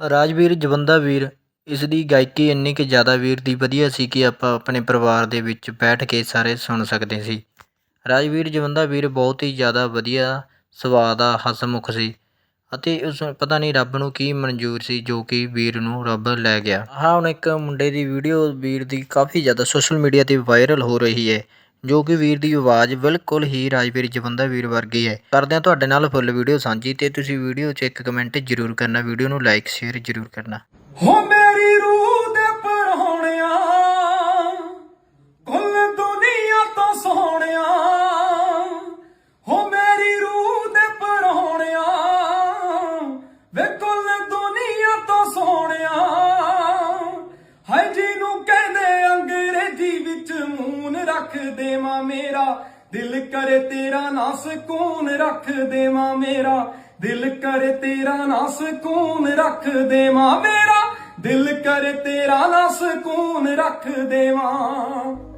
ਰਾਜਵੀਰ ਜਵੰਦਾ ਵੀਰ ਇਸ ਦੀ ਗਾਇਕੀ ਇੰਨੀ ਕੁ ਜ਼ਿਆਦਾ ਵੀਰ ਦੀ ਵਧੀਆ ਸੀ ਕਿ ਆਪਾਂ ਆਪਣੇ ਪਰਿਵਾਰ ਦੇ ਵਿੱਚ ਬੈਠ ਕੇ ਸਾਰੇ ਸੁਣ ਸਕਦੇ ਸੀ। ਰਾਜਵੀਰ ਜਵੰਦਾ ਵੀਰ ਬਹੁਤ ਹੀ ਜ਼ਿਆਦਾ ਵਧੀਆ ਸੁਭਾਅ ਦਾ ਹਸਮੁਖ ਸੀ ਅਤੇ ਉਸ ਪਤਾ ਨਹੀਂ ਰੱਬ ਨੂੰ ਕੀ ਮਨਜ਼ੂਰ ਸੀ ਜੋ ਕਿ ਵੀਰ ਨੂੰ ਰੱਬ ਲੈ ਗਿਆ। ਹਾਂ ਹੁਣ ਇੱਕ ਮੁੰਡੇ ਦੀ ਵੀਡੀਓ ਵੀਰ ਦੀ ਕਾਫੀ ਜ਼ਿਆਦਾ ਸੋਸ਼ਲ ਮੀਡੀਆ ਤੇ ਵਾਇਰਲ ਹੋ ਰਹੀ ਹੈ। ਜੋ ਕਿ ਵੀਰ ਦੀ ਆਵਾਜ਼ ਬਿਲਕੁਲ ਹੀ ਰਾਜਵੀਰ ਜਵੰਦਾ ਵੀਰ ਵਰਗੀ ਹੈ। ਕਰਦੇ ਹਾਂ ਤੁਹਾਡੇ ਨਾਲ ਫੁੱਲ ਵੀਡੀਓ ਸਾਂਝੀ ਤੇ ਤੁਸੀਂ ਵੀਡੀਓ 'ਚ ਇੱਕ ਕਮੈਂਟ ਜ਼ਰੂਰ ਕਰਨਾ ਵੀਡੀਓ ਨੂੰ ਲਾਈਕ ਸ਼ੇਅਰ ਜ਼ਰੂਰ ਕਰਨਾ। ਹੋ ਮੇਰੀ ਰੂਹ ਦੇ ਪਰਹੋਣਿਆ ਕੁੱਲ ਦੁਨੀਆ ਤੋਂ ਸੋਹਣਿਆ, ਹੋ ਮੇਰੀ ਰੂਹ ਦੇ ਪਰਹੋਣਿਆ, ਵੇ ਕੁੱਲ ਦੁਨੀਆ ਤੋਂ ਸੋਹਣਿਆ, ਹਾਏ ਜੀ ਰੱਖ ਦੇਵਾਂ ਮੇਰਾ। ਦਿਲ ਕਰੇ ਤੇਰਾ ਨਾ ਸਕੂਨ ਰੱਖ ਦੇਵਾਂ ਮੇਰਾ। ਦਿਲ ਕਰੇ ਤੇਰਾ ਨਾ ਸਕੂਨ ਰੱਖ ਦੇਵਾਂ ਮੇਰਾ। ਦਿਲ ਕਰੇ ਤੇਰਾ ਨਾ ਸਕੂਨ ਰੱਖ ਦੇਵਾਂ।